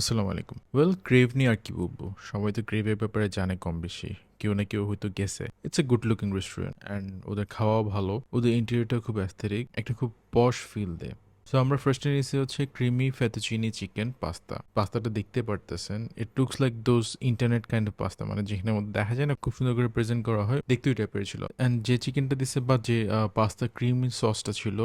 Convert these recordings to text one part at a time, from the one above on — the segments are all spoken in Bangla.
আসসালামু আলাইকুম। ওয়েল গ্রেভ নিয়ে আর কি বলব? সবাই তো গ্রেভের ব্যাপারে জানে কম বেশি কেউ না কেউ হয়তো গেছে। It's a good looking restaurant and ওদের খাওয়াও ভালো। ওদের ইন্টেরিয়রটা খুব অ্যাস্থেটিক একটা খুব পশ ফিল দেয়। সো আমরা ফার্স্টে নিয়েছি হচ্ছে ক্রিমি ফেতুচিনি চিকেন পাস্তা পাস্তাটা দেখতে পারতেছেন। It looks like those internet kind of pasta মানে যেখানে মধ্যে দেখা যায় না, খুব সুন্দর করে প্রেজেন্ট করা হয় দেখতে ওই টাইপের ছিল। অ্যান্ড যে চিকেনটা দিছে বা যে পাস্তা ক্রিমি সসটা ছিল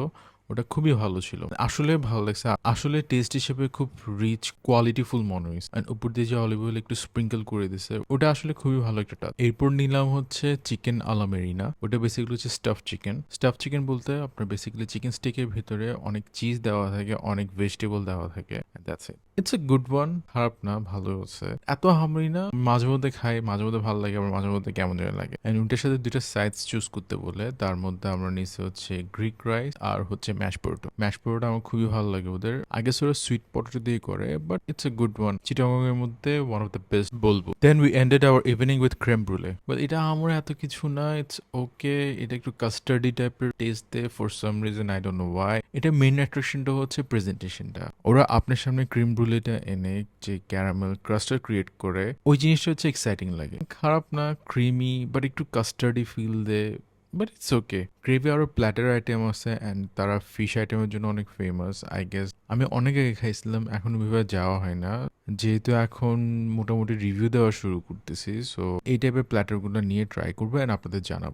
ওটা খুবই ভালো ছিল। আসলে ভালো লাগছে। আসলে টেস্ট হিসেবে খুব রিচ কোয়ালিটিফুল মনে হয়েছে। অ্যান্ড উপর দিয়ে যে অলিভ অয়েল একটু স্প্রিঙ্কল করে দিছে, ওটা আসলে খুবই ভালো একটা টাচ এরপর নিলাম হচ্ছে চিকেন আলামেরিনা ওটা বেসিক্যালি হচ্ছে স্টাফ চিকেন স্টাফ চিকেন বলতে আপনার বেসিক্যালি চিকেন স্টিকের ভিতরে অনেক চিজ দেওয়া থাকে, অনেক ভেজিটেবল দেওয়া থাকে that's it it's a good one খারাপ না, ভালো হচ্ছে। এত হামরি না, মাঝে মধ্যে খাই, মাঝে মধ্যে ভালো লাগে, আবার মাঝে মধ্যে কেমন যেন লাগে। অ্যান্ড ওটার সাথে দুইটা সাইজ চুজ করতে বলে, তার মধ্যে আমরা নিচে হচ্ছে গ্রিক রাইস আর হচ্ছে ম্যাশ পোটেটো ম্যাশ পোটেটো আমার খুবই ভালো লাগে ওদের। আগে ওরা সুইট পটেটো দিয়ে করে but it's a good one Chittagong এর মধ্যে ওয়ান অফ দ্য বেস্ট বলব। Then we ended our evening with creme brulee but এটা আমার এত কিছু না ইটস ওকে এটা একটু কাস্টার্ডি টাইপের টেস্ট দেয় for some reason I don't know why এটা মেইন অ্যাট্রাকশনটা হচ্ছে প্রেজেন্টেশনটা ওরা আপনার সামনে ক্রিম ব্রুলেটা এনে যে ক্যারামেল ক্রাস্টার ক্রিয়েট করে, ওই জিনিসটা হচ্ছে এক্সাইটিং লাগে। খারাপ না ক্রিমি বাট একটু কাস্টার্ডি ফিল দেয় বাট ইটস ওকে গ্রেভি আরও প্ল্যাটার আইটেম আছে অ্যান্ড তারা ফিশ আইটেমের জন্য অনেক ফেমাস আই গেস আমি অনেক আগে খাইছিলাম, এখন ওইভাবে যাওয়া হয় না। যেহেতু এখন মোটামুটি রিভিউ দেওয়া শুরু করতেছি সো এই টাইপের প্ল্যাটারগুলো নিয়ে ট্রাই করব অ্যান্ড আপনাদের জানাব।